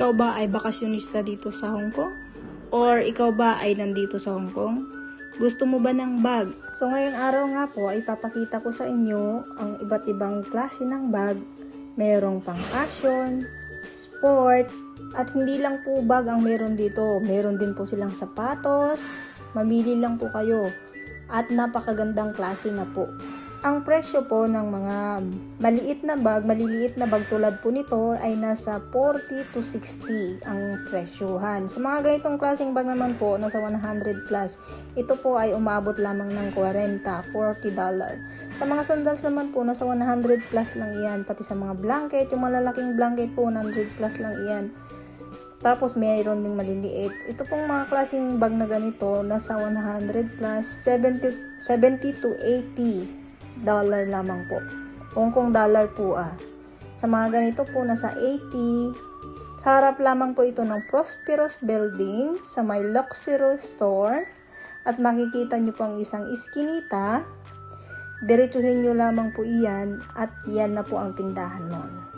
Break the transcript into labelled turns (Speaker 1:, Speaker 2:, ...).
Speaker 1: Ikaw ba ay bakasyonista dito sa Hong Kong? Or ikaw ba ay nandito sa Hong Kong? Gusto mo ba ng bag? So ngayong araw nga po ay papakita ko sa inyo ang iba't ibang klase ng bag. Merong pang fashion, sport, at hindi lang po bag ang meron dito. Meron din po silang sapatos. Mamili lang po kayo. At napakagandang klase na po. Ang presyo po ng mga maliit na bag, maliliit na bag tulad po nito ay nasa 40 to 60 ang presyohan. Sa mga ganitong klaseng bag naman po, nasa 100 plus. Ito po ay umabot lamang ng 40, 40 dollar. Sa mga sandals naman po, nasa 100 plus lang iyan. Pati sa mga blanket, yung malalaking blanket po, 100 plus lang iyan. Tapos mayroon ding maliliit. Ito pong mga klaseng bag na ganito, nasa 100 plus, 70, 70 to 80 dollar lamang po. Hong Kong dollar po ah. Sa mga ganito po, nasa 80. Sa harap lamang po ito ng Prosperous Building sa may Luxury Store. At makikita nyo po ang isang iskinita. Diretsuhin nyo lamang po iyan at yan na po ang tindahan nun.